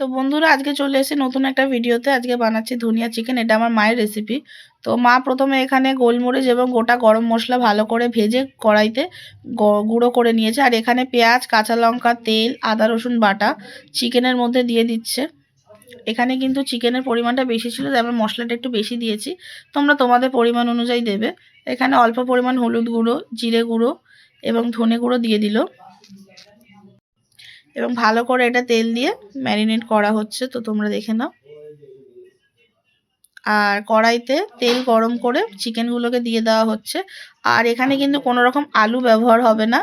তো বন্ধুরা, আজকে চলে এসে নতুন একটা ভিডিওতে আজকে বানাচ্ছি ধনিয়া চিকেন। এটা আমার মায়ের রেসিপি তো মা প্রথমে এখানে গোলমরিচ এবং গোটা গরম মশলা ভালো করে ভেজে কড়াইতে গুঁড়ো করে নিয়েছে। আর এখানে পেঁয়াজ, কাঁচা লঙ্কা, তেল, আদা, রসুন, বাটা চিকেনের মধ্যে দিয়ে দিচ্ছে। এখানে কিন্তু চিকেনের পরিমাণটা বেশি ছিল, তাই আমরা মশলাটা একটু বেশি দিয়েছি। তোমরা তোমাদের পরিমাণ অনুযায়ী দেবে। এখানে অল্প পরিমাণ হলুদ গুঁড়ো, জিরে গুঁড়ো এবং ধনে গুঁড়ো দিয়ে দিল। এবং ভালো করে এটা তেল দিয়ে ম্যারিনেট করা হচ্ছে তো তোমরা দেখে নাও। আর কড়াইতে তেল গরম করে চিকেনগুলোকে দিয়ে দেওয়া হচ্ছে। আর এখানে কিন্তু কোনো রকম আলু ব্যবহার হবে না।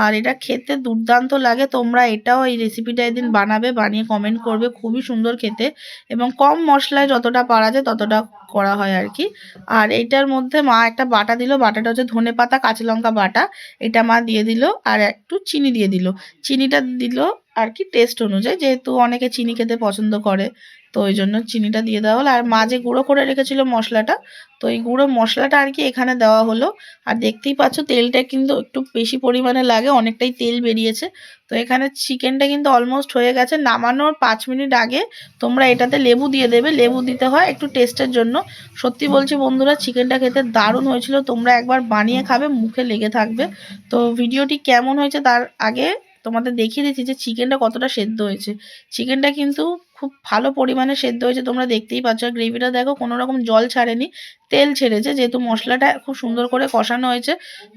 আর এটা খেতে দুর্দান্ত লাগে। তোমরা এটাও এই রেসিপিটা একদিন বানাবে, বানিয়ে কমেন্ট করবে। খুবই সুন্দর খেতে এবং কম মশলায় যতটা পারা যায় ততটা করা হয় আর কি। আর এইটার মধ্যে মা একটা বাটা দিল। বাটাটা হচ্ছে ধনে পাতা, কাঁচা লঙ্কা বাটা। এটা মা দিয়ে দিল আর একটু চিনি দিয়ে দিল। চিনিটা দিল আর কি টেস্ট অনুযায়ী, যেহেতু অনেকে চিনি খেতে পছন্দ করে, তো ওই জন্য চিনিটা দিয়ে দেওয়া হলো। আর মা যে গুঁড়ো করে রেখেছিল মশলাটা, তো এই গুঁড়ো মশলাটা আর কি এখানে দেওয়া হলো। আর দেখতেই পাচ্ছ তেলটা কিন্তু একটু বেশি পরিমাণে লাগে, অনেকটাই তেল বেরিয়েছে। তো এখানে চিকেনটা কিন্তু অলমোস্ট হয়ে গেছে। নামানোর পাঁচ মিনিট আগে তোমরা এটাতে লেবু দিয়ে দেবে। লেবু দিতে হয় একটু টেস্টের জন্য। সত্যি বলছি বন্ধুরা, চিকেনটা খেতে দারুণ হয়েছিল। তোমরা একবার বানিয়ে খাবে, মুখে লেগে থাকবে। তো ভিডিওটি কেমন হয়েছে তার আগে তোমাদের দেখিয়ে দিচ্ছি যে চিকেনটা কতটা সেদ্ধ হয়েছে। চিকেনটা কিন্তু খুব ভালো পরিমাণে সেদ্ধ হয়েছে তোমরা দেখতেই পাচ্ছ। আর গ্রেভিটা দেখো কোনো রকম জল ছাড়েনি তেল ছেড়েছে যেহেতু মশলাটা খুব সুন্দর করে কষানো হয়েছে।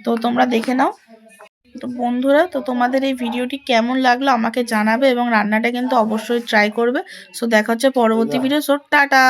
তো তোমরা দেখে নাও। তো বন্ধুরা তো তোমাদের এই ভিডিওটি কেমন লাগল আমাকে জানাবে এবং রান্নাটা কিন্তু অবশ্যই ট্রাই করবে। সো দেখা হচ্ছে পরবর্তী ভিডিও সো টাটা!